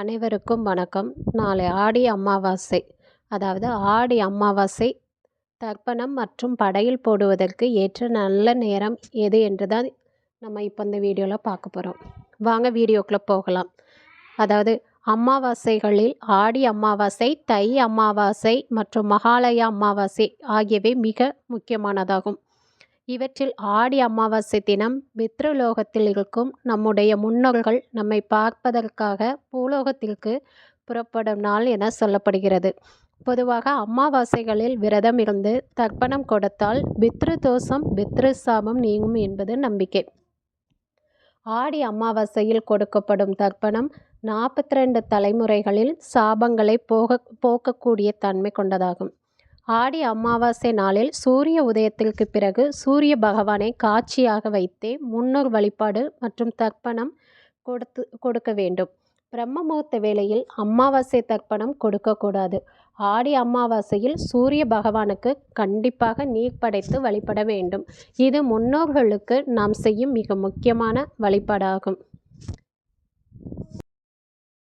அனைவருக்கும் வணக்கம். நாளை ஆடி அமாவாசை அதாவது ஆடி அமாவாசை தர்ப்பணம் மற்றும் படையில் போடுவதற்கு ஏற்ற நல்ல நேரம் எது என்று தான் நம்ம இப்போ இந்த வீடியோவில் பார்க்க போகிறோம் வாங்க வீடியோக்குள்ளே போகலாம். அதாவது அமாவாசைகளில் ஆடி அமாவாசை தை அமாவாசை மற்றும் மகாலய அமாவாசை ஆகியவை மிக முக்கியமானதாகும். இவற்றில் ஆடி அமாவாசை தினம் பித்ருலோகத்தில் இருக்கும் நம்முடைய முன்னோர்கள் நம்மை பார்ப்பதற்காக பூலோகத்திற்கு புறப்படும் நாள் என சொல்லப்படுகிறது. பொதுவாக அமாவாசைகளில் விரதம் இருந்து தர்ப்பணம் கொடுத்தால் பித்ரு தோஷம் பித்ரு சாபம் நீங்கும் என்பது நம்பிக்கை. ஆடி அமாவாசையில் கொடுக்கப்படும் தர்ப்பணம் நாற்பத்தி ரெண்டு தலைமுறைகளில் சாபங்களை போக போக்கக்கூடிய தன்மை கொண்டதாகும். ஆடி அமாவாசை நாளில் சூரிய உதயத்திற்கு பிறகு சூரிய பகவானை காட்சியாக வைத்தே முன்னோர் வழிபாடு மற்றும் தர்ப்பணம் கொடுத்து கொடுக்க வேண்டும். பிரம்ம முகூர்த்த வேளையில் அமாவாசை தர்ப்பணம் கொடுக்கக்கூடாது. ஆடி அமாவாசையில் சூரிய பகவானுக்கு கண்டிப்பாக நீர் படைத்து வழிபட வேண்டும். இது முன்னோர்களுக்கு நாம் செய்யும் மிக முக்கியமான வழிபாடாகும்.